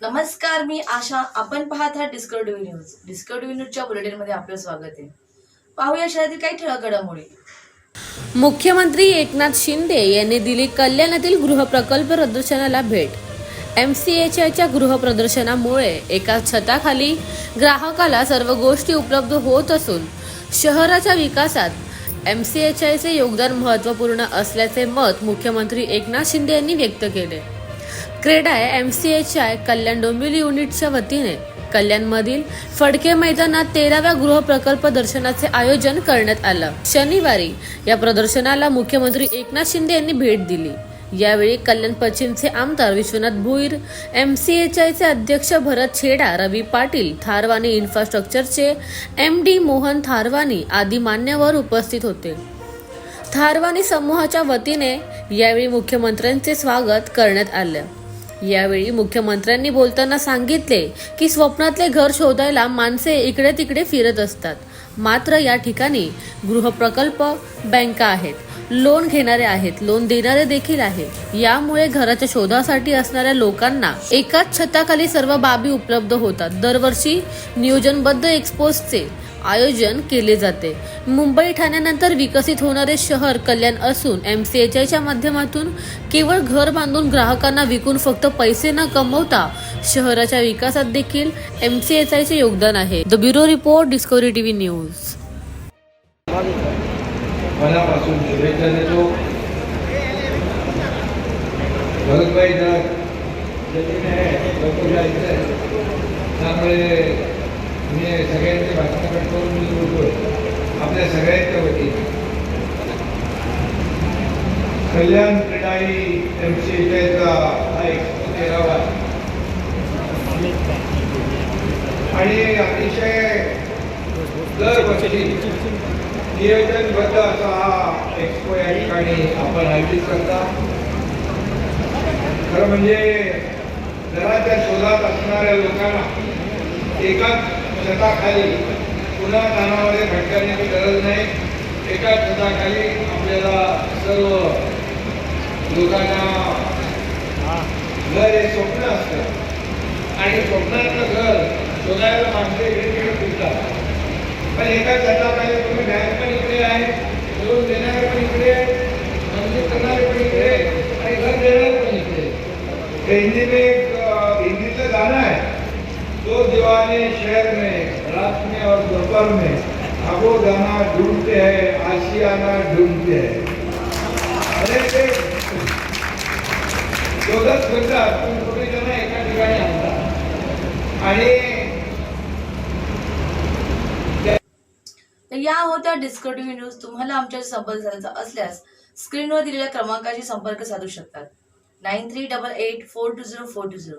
नमस्कार मी आशा. आपण पाहत आहात डिस्कवरी न्यूज डिस्कवरी न्यूजच्या बुलेटिनमध्ये आपलं स्वागत आहे. पाहूया शहरातील काही ठळक घडामोडी मुख्यमंत्री एकनाथ शिंदे यांनी दिली कल्याणातील गृहप्रकल्प प्रदर्शनाला भेट. एम सी एच आयच्या गृहप्रदर्शनामुळे एका छताखाली ग्राहकाला सर्व गोष्टी उपलब्ध होत असून शहराच्या विकासात एम सी एच आयचे योगदान महत्त्वपूर्ण असल्याचे मत मुख्यमंत्री एकनाथ शिंदे यांनी व्यक्त केले. CREDAI M C H I Kalyan Dombivli युनिटच्या वतीने. कल्याणमधील फडके मैदानात तेराव्या गृहप्रकल्प दर्शनाचे आयोजन करण्यात आलं. शनिवारी या प्रदर्शनाला मुख्यमंत्री एकनाथ शिंदे यांनी भेट दिली. यावेळी कल्याण पश्चिमचे आमदार Vishwanath Bhuir M C H आयचे अध्यक्ष भरत छेडा रवी पाटील थारवानी इन्फ्रास्ट्रक्चरचे एम डी मोहन थारवानी आदी मान्यवर उपस्थित होते. थारवानी समूहाच्या वतीने यावेळी मुख्यमंत्र्यांचे स्वागत करण्यात आलं. यावेळी मुख्यमंत्र्यांनी बोलताना सांगितले की स्वप्नातले घर शोधायला माणसे इकडे तिकडे फिरत असतात. मात्र या ठिकाणी गृहप्रकल्प बँका आहेत. लोन घेणारे आहेत. लोन देणारे देखील आहेत. यामुळे घराच्या शोधासाठी असणाऱ्या लोकांना एकाच छताखाली सर्व बाबी उपलब्ध होतात. दरवर्षी नियोजनबद्ध एक्सपोजचे आयोजन केले जाते. मुंबई ठाण्यानंतर विकसित होणारे शहर कल्याण असून एम सी एच आयच्या माध्यमातून केवळ घर बांधून ग्राहकांना विकून फक्त पैसे न कमवता शहराच्या विकासात देखील एम सी एच आयचे योगदान आहे. The bureau report Discovery TV news मनापासून शुभेच्छा देतो. त्यामुळे सगळ्यांचे भाषण करून मी बोलतोय आपल्या सगळ्यांच्या वतीने. कल्याण क्रीडाई एम सी एचा हा एक्सपो तेरावा आणि अतिशय दरवर्षी नियोजनबद्ध असा हा एक्सपो या ठिकाणी आपण आयोजित करता. खरं म्हणजे घराच्या शोधात असणाऱ्या लोकांना एकाच छताखाली पुन्हा कानामध्ये भटकण्याची गरज नाही. एकाच छताखाली आपल्याला सर्व लोकांना घर हे स्वप्न असतं. आणि स्वप्नातलं घर शोधायला माणसे इकडे फिरतात. पण एका छताखाली तुम्ही बँक पण इकडे आहे लोन देणारे पण इकडे मंजूर करणारे पण इकडे आणि घर देणारे पण इकडे हिंदी में एक हिंदीचं गाणं आहे. दो दीवाने शहर में रात में और दोपहर में अबो दाना ढूंढते हैं आशियाना ढूंढते हैं। अरे ते शोधत फिरतात पण कुठे जण एका ठिकाणी आणतात आणि तर या होत्या डिस्कवरी न्यूज तुम्हाला आमच्या संपर्क साधायचा असल्यास स्क्रीनवर दिलेल्या क्रमांकाशी संपर्क साधू शकतात. Nine three double eight four two zero four two zero.